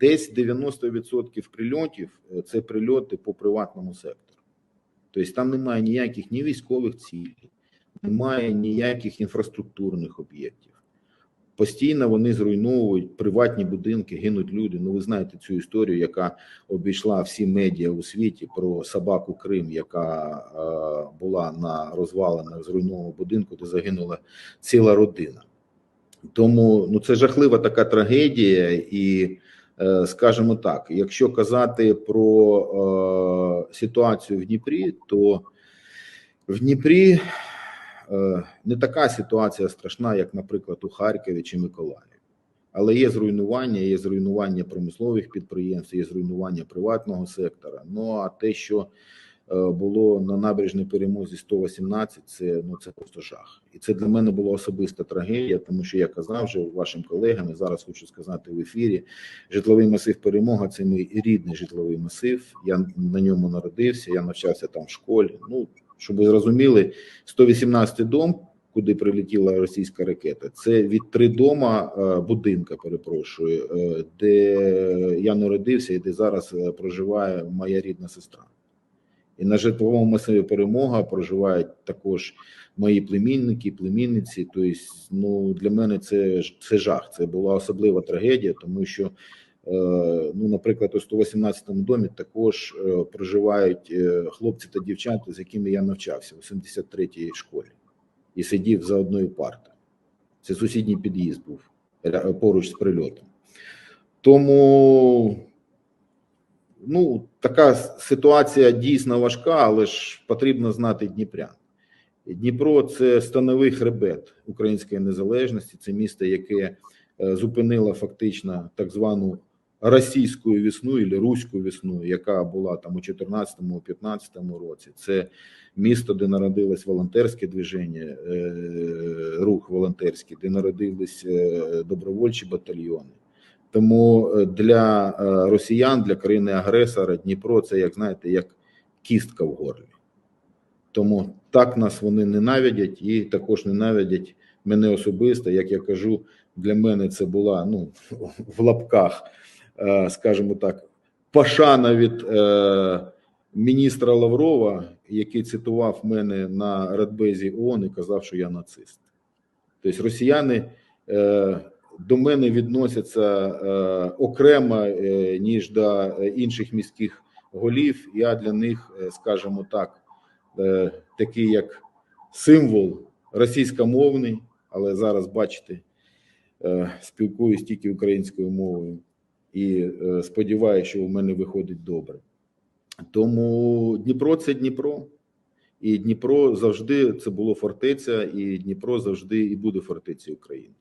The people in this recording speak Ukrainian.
десь 90% прильотів е, це прильоти по приватному сектору. Тобто там немає ніяких ні військових цілей, немає ніяких інфраструктурних об'єктів. Постійно вони зруйновують приватні будинки, гинуть люди. Ну, ви знаєте цю історію, яка обійшла всі медіа у світі про собаку Крим, яка е, була на розваленому зруйнованому будинку, де загинула ціла родина. Тому ну це жахлива така трагедія, і скажімо так, якщо казати про е, ситуацію в Дніпрі, то в Дніпрі е, не така ситуація страшна, як, наприклад, у Харкові чи Миколаєві. Але є зруйнування, є зруйнування промислових підприємств, є зруйнування приватного сектора. Ну а те, що е, було на набережній перемозі 118, це ну це просто жах. І це для мене була особиста трагедія, тому що я казав вже вашим колегам, і зараз хочу сказати в ефірі: житловий масив перемога це мій рідний житловий масив. Я на ньому народився, я навчався там в школі. Ну щоб ви зрозуміли, 118 дом, куди прилетіла російська ракета, це від три дома е, будинка, перепрошую, е, де я народився і де зараз е, проживає моя рідна сестра. І на житловому масиві перемога проживають також мої племінники, племінниці. Тобто, ну для мене це це жах. Це була особлива трагедія, тому що, е, ну, наприклад, у 118-му домі також е, проживають е, хлопці та дівчата, з якими я навчався у 73-й школі, і сидів за одною партою. Це сусідній під'їзд був поруч з прильотом. Тому ну, така ситуація дійсно важка, але ж потрібно знати Дніпрян. Дніпро це становий хребет української незалежності. Це місто, яке е, зупинило фактично так звану російську весну і руську весну, яка була там у 14-15 році. Це місто, де народилось волонтерське движення, е, рух волонтерський, де народились е, добровольчі батальйони. Тому е, для е, росіян, для країни-агресора Дніпро це, як знаєте, як кістка в горлі. Тому так нас вони ненавидять і також ненавидять мене особисто. Як я кажу, для мене це була ну в лапках, е, скажімо так, пошана від міністра Лаврова, який цитував мене на Радбезі ООН і казав, що я нацист. Тобто росіяни до мене відносяться е, окремо, е, ніж до інших міських голів. Я для них, е, скажімо так, такий як символ російськомовний, але зараз бачите, спілкуюсь тільки українською мовою і сподіваюся, що у мене виходить добре. Тому Дніпро це Дніпро. І Дніпро завжди це було фортеця, і Дніпро завжди і буде фортецею України.